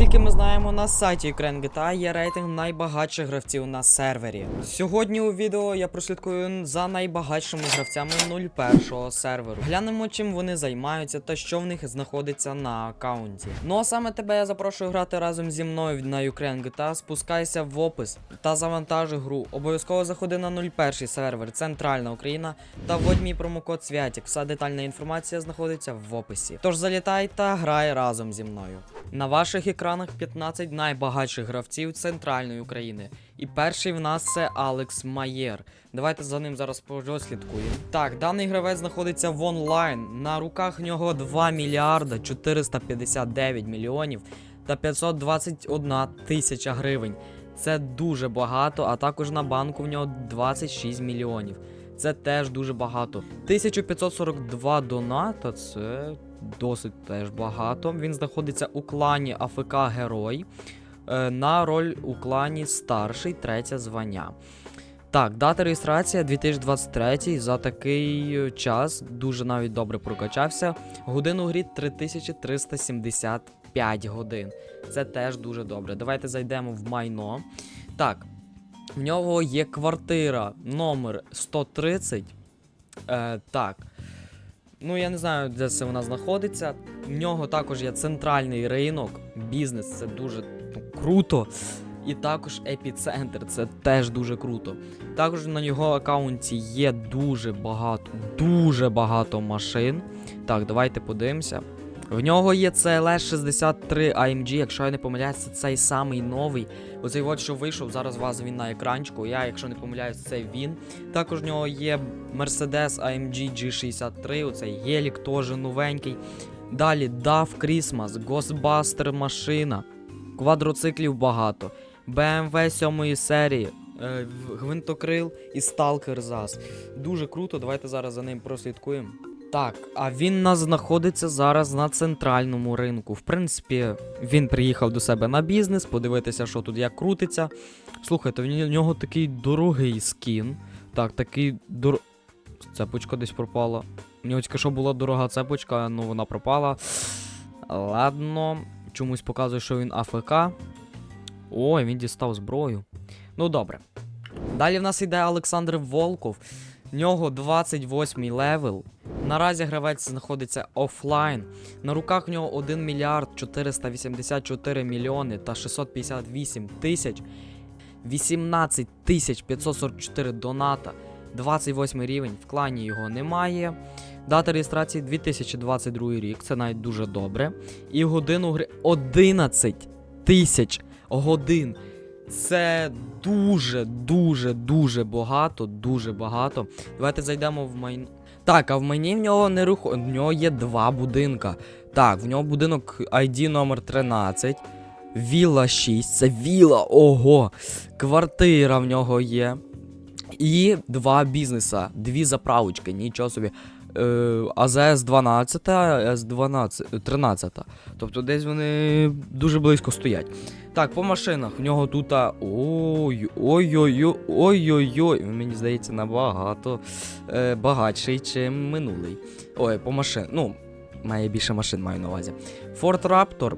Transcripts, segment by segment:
Наскільки ми знаємо, на сайті Ukraine GTA є рейтинг найбагатших гравців на сервері. Сьогодні у відео я прослідкую за найбагатшими гравцями 01 серверу. Глянемо, чим вони займаються та що в них знаходиться на аккаунті. Ну а саме тебе я запрошую грати разом зі мною на Ukraine GTA. Спускайся в опис та завантажуй гру. Обов'язково заходи на 01 сервер, Центральна Україна та вводь мій промокод Святік. Вся детальна інформація знаходиться в описі. Тож залітай та грай разом зі мною. На ваших екранах 15 найбагатших гравців центральної України. І перший в нас це Алекс Маєр. Давайте за ним зараз послідкуємо. Так, даний гравець знаходиться в онлайн. На руках в нього 2 мільярда 459 мільйонів та 521 тисяча гривень. Це дуже багато, а також на банку в нього 26 мільйонів. Це теж дуже багато. 1542 доната це досить теж багато. Він знаходиться у клані АФК Герой. е, На роль у клані старший, третє звання. Так, дата реєстрації 2023 за такий е, час дуже навіть добре прокачався. Годин у грі 3375 годин. Це теж дуже добре. Давайте зайдемо в майно. Так, в нього є квартира номер 130. Е, так. Ну, я не знаю, де це вона знаходиться. В нього також є центральний ринок, бізнес, це дуже ну, круто. І також епіцентр, це теж дуже круто. Також на його аккаунті є дуже багато, дуже багато машин. Так, давайте подивимося. В нього є CLS 63 AMG, якщо я не помиляюсь, це цей самий новий. Оцей от, що вийшов, зараз у вас він на екранчику. Я, якщо не помиляюсь, це він. Також в нього є Mercedes AMG G63, оцей гелік теж новенький. Далі DAF Christmas, Ghostbuster машина, квадроциклів багато, BMW 7 серії, е, гвинтокрил і Stalker ZAS. Дуже круто, давайте зараз за ним прослідкуємо. Так, а він нас знаходиться зараз на центральному ринку. В принципі, він приїхав до себе на бізнес, подивитися, що тут як крутиться. Слухайте, в нього такий дорогий скін. Так, такий дор... Цепочка десь пропала. У нього тільки що була дорога цепочка, ну вона пропала. Ладно, чомусь показує, що він АФК. Ой, він дістав зброю. Ну добре. Далі в нас йде Олександр Волков. В нього 28 левел. Наразі гравець знаходиться офлайн. На руках в нього 1 мільярд 484 мільйони та 658 тисяч. 18 тисяч 544 доната. 28 рівень, в клані його немає. Дата реєстрації 2022 рік, це навіть дуже добре. І годину гри 11 тисяч годин. Це дуже, дуже, багато, дуже багато. Давайте зайдемо в майно. Так, а в майні в нього не рухо. В нього є два будинка. Так, в нього будинок ID номер 13. Вілла 6. Це вілла, ого. Квартира в нього є. І два бізнеса, дві заправочки, нічого собі. АЗС 12, С 12, 13. Тобто десь вони дуже близько стоять. Так, по машинах. В нього тут. Ой, ой-ой-ой, ой-ой-ой. Він, Мені здається, набагато е, багатший, чим минулий. Ой, по машин. Ну, має більше машин, маю на увазі. Ford Raptor.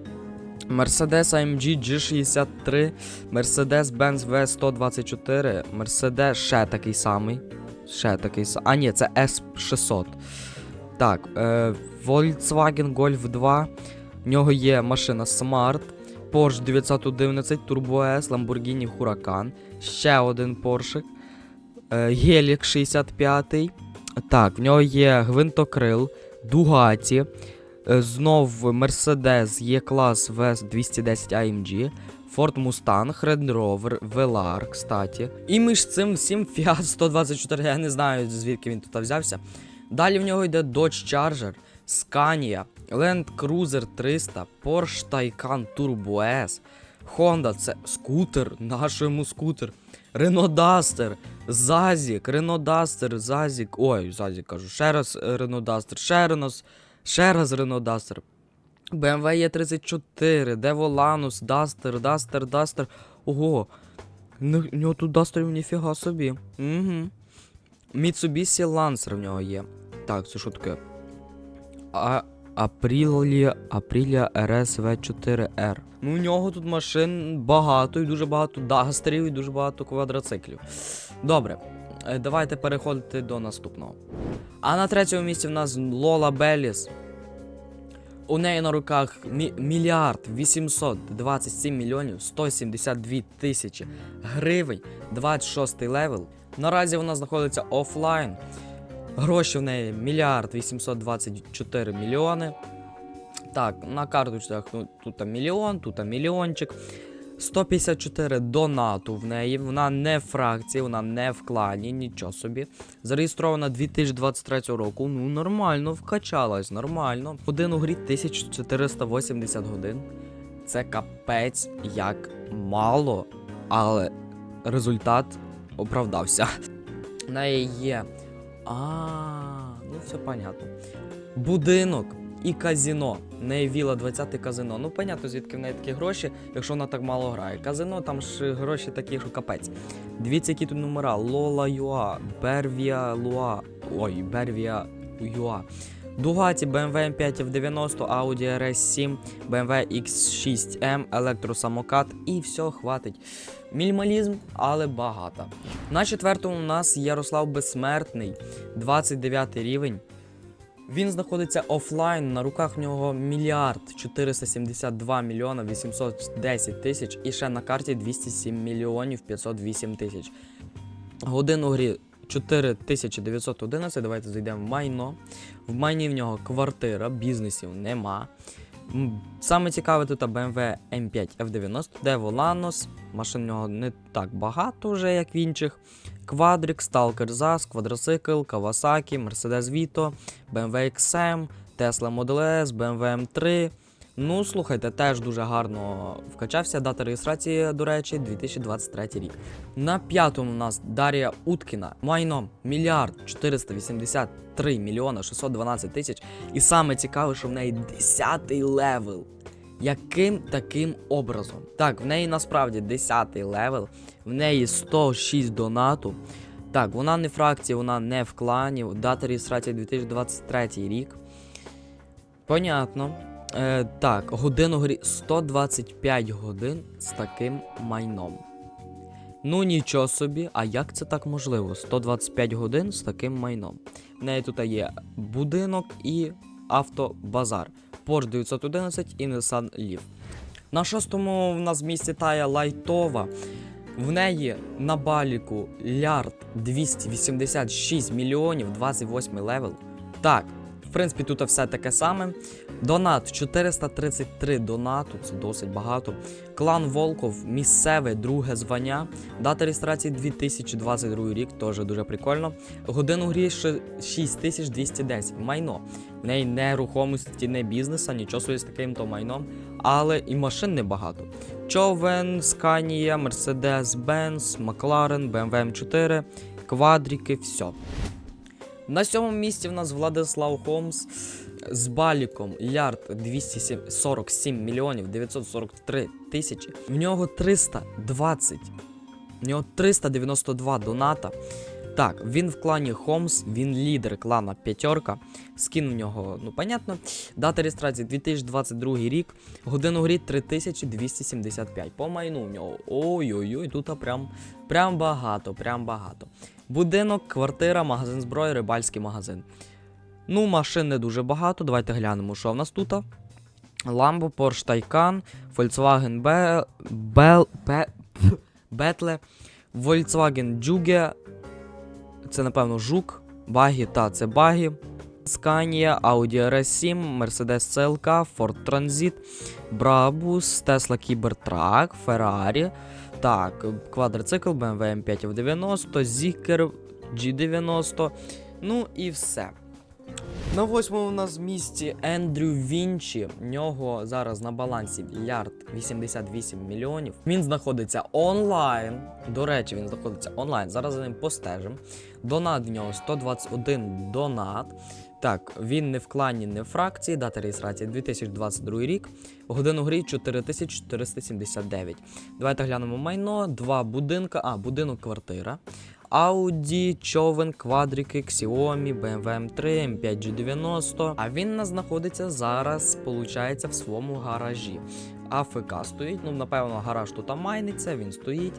Mercedes AMG G63, Mercedes-Benz V124, Mercedes ще такий самий. Ще такий. А, ні, це S600. Так, е, Volkswagen Golf 2. В нього є машина Smart, Porsche 911 Turbo S, Lamborghini Huracan, ще один Porsche, е, Helix 65. Так, в нього є гвинтокрил, е, знов Mercedes Є-клас V210 AMG, Ford Mustang, Land Rover, Velar, кстати. І між цим всім Fiat 124, я не знаю звідки він тут взявся. Далі в нього йде Dodge Charger, Scania, Land Cruiser 300, Porsche Taycan Turbo S, Honda це скутер, наш йому скутер, Renault Duster, Зазік, Renault Duster, Зазік, ой, Зазік кажу, ще раз е, Renault Duster, ще раз, ще раз Renault Duster. BMW E34, Devolanus, Duster, Duster, Duster. Ого. Ну, У нього тут Дастерів ніфіга собі. Угу. Mitsubishi Lancer в нього є. Так, це що таке? А, Апрілі, Апрілія РСВ 4Р. Ну, у нього тут машин багато і дуже багато дастерів і дуже багато квадроциклів. Добре, давайте переходити до наступного. А на третьому місці в нас Лола Беліс. У неї на руках мі- мільярд 827 мільйонів 172 тисячі гривень, 26 левел. Наразі вона знаходиться офлайн. Гроші в неї мільярд 824 мільйони. Так, на карточках ну, тут мільйон, тут мільйончик. 154 донату в неї. Вона не в фракції, вона не в клані, нічого собі. Зареєстрована 2023 року. Ну, нормально, вкачалась, нормально. Один у грі 1480 годин. Це капець як мало, але результат оправдався. В неї є. А, ну все понятно. Будинок і казіно. В неї віла 20 казино. Ну, понятно, звідки в неї такі гроші, якщо вона так мало грає. Казино там ж гроші такі, що капець. Дивіться, які тут номера: Лола Юа, Бервія Луа. Ой, Бервія Юа. Дугаті BMW M5 F90, Audi RS7, BMW X6M, електросамокат і все, хватить. Мінімалізм, але багато. На четвертому у нас Ярослав Безсмертний, 29 рівень. Він знаходиться офлайн, на руках в нього мільярд 472 мільйона 810 тисяч і ще на карті 207 мільйонів 508 тисяч. Годин у грі 4911. Давайте зайдемо в майно. В майні в нього квартира, бізнесів нема. Саме цікаве тут BMW M5 F90, де Volanos, машин в нього не так багато вже, як в інших. Квадрик, Stalker ZAS, квадроцикл, Kawasaki, Mercedes Vito, BMW XM, Tesla Model S, BMW M3. Ну, слухайте, теж дуже гарно вкачався. Дата реєстрації, до речі, 2023 рік. На п'ятому у нас Дар'я Уткіна. Майно мільярд 483 мільйона 612 тисяч. І саме цікаве, що в неї 10-й левел. Яким таким образом? Так, в неї насправді 10 левел, в неї 106 донату. Так, вона не фракція, вона не в клані. Дата реєстрації 2023 рік. Понятно. Е, так, годину грі 125 годин з таким майном. Ну нічого собі, а як це так можливо? 125 годин з таким майном. В неї тут є будинок і автобазар. Porsche 911 і Nissan Leaf. На шостому в нас в місті тая лайтова. В неї на баліку лярд 286 мільйонів 28 левел. Так, в принципі, тут все таке саме. Донат 433 донату, це досить багато. Клан Волков, місцеве друге звання. Дата реєстрації 2022 рік, теж дуже прикольно. Годину грі 6210. Майно. В неї не рухомості, не бізнеса, нічого собі з таким то майном, але і машин небагато. Човен, Сканія, Mercedes-Benz, Макларен, BMW M4, квадріки, все. На сьомому місці в нас Владислав Холмс з баліком лярд 247 мільйонів 943 тисячі. В нього 320. В нього 392 доната. Так, він в клані Холмс, він лідер клана П'ятерка. Скін у нього, ну понятно. Дата реєстрації 2022 рік. Годину грі 3275. По майну в нього. Ой-ой-ой, тут прям, прям багато, прям багато. Будинок, квартира, магазин зброї, рибальський магазин. Ну, машин не дуже багато. Давайте глянемо, що в нас тут. Lambo, Porsche Taycan, Volkswagen. Betle, Volkswagen Juge. Це, напевно, Жук. Багі, та це багі. Scania, Audi RS7, Mercedes CLK, Ford Transit, Brabus, Tesla Cybertruck, Ferrari. Так, квадроцикл, BMW M5 F90, Zikr G90. Ну і все. На восьмому у нас в місті Ендрю Вінчі. В нього зараз на балансі мільярд 88 мільйонів. Він знаходиться онлайн. До речі, він знаходиться онлайн. Зараз за ним постежимо. Донат в нього 121 донат. Так, він не в клані, не в фракції. Дата реєстрації 2022 рік. Годину грі 4479. Давайте глянемо майно. Два будинка. А, будинок квартира. Audi, човен, квадрики, Xiaomi, BMW M3, M5 G90. А він нас знаходиться зараз, получається, в своєму гаражі. АФК стоїть, ну напевно, гараж тут майниться, він стоїть,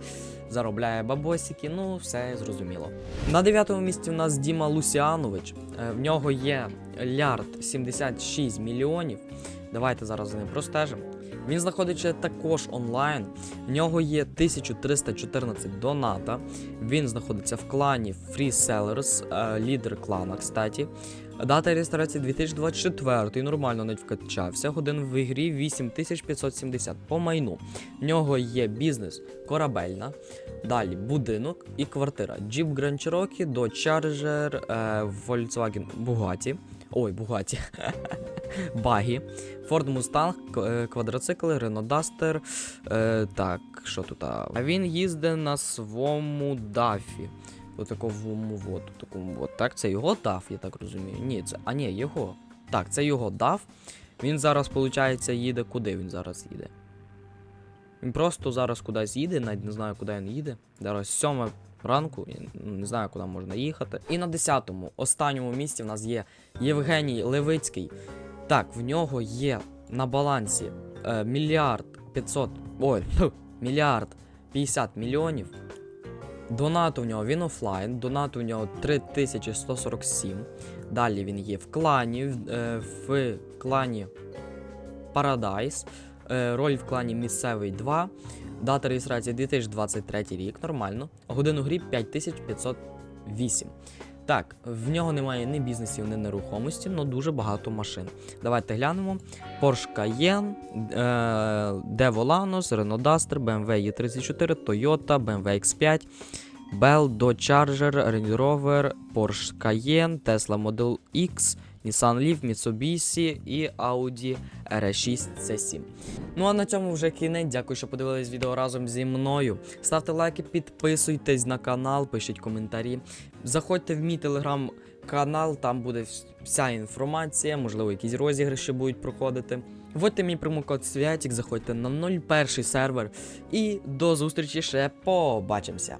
заробляє бабосики, ну все зрозуміло. На дев'ятому місці в нас Діма Лусіанович. Е, В нього є лярд 76 мільйонів. Давайте зараз за ним простежимо. Він знаходиться також онлайн. В нього є 1314 доната. Він знаходиться в клані Free Sellers, е, лідер клана, кстати. Дата реєстрації 2024, нормально навіть вкачався. Годин в ігрі 8570 по майну. В нього є бізнес корабельна, далі будинок і квартира. Jeep Grand Cherokee, Dodge Charger, е, Volkswagen Bugatti. Ой, Bugatti. Багі. Ford Mustang, е, квадроцикли, Renault Duster. Е, так, що тут? А він їздить на своєму дафі. У такому вот, у такому вот. Так, це його даф, я так розумію. Ні, це. А ні, його. Так, це його даф. Він зараз, виходить, їде. Куди він зараз їде? Він просто зараз кудись їде, навіть не знаю, куди він їде. Зараз сьома ранку, я не знаю, куди можна їхати. І на 10-му, останньому місці в нас є Євгеній Левицький. Так, в нього є на балансі е, мільярд 500, ой, мільярд 50 мільйонів. Донат у нього він офлайн, донат у нього 3147. Далі він є в клані, в, е, в клані Paradise. Е, роль в клані місцевий 2. Дата реєстрації 2023 рік, нормально. Годину грі 5508. Так, в нього немає ні бізнесів, ні нерухомості, але дуже багато машин. Давайте глянемо. Porsche Cayenne, е, De Volanos, Renault Duster, BMW E34, Toyota, BMW X5, Bell, Dodge Charger, Range Rover, Porsche Cayenne, Tesla Model X, Nissan Leaf, Mitsubishi і Audi RS6 C7. Ну а на цьому вже кінець. Дякую, що подивились відео разом зі мною. Ставте лайки, підписуйтесь на канал, пишіть коментарі. Заходьте в мій телеграм-канал, там буде вся інформація, можливо, якісь розіграші будуть проходити. Вводьте мій промокод Святік, заходьте на 01 сервер. І до зустрічі ще побачимося.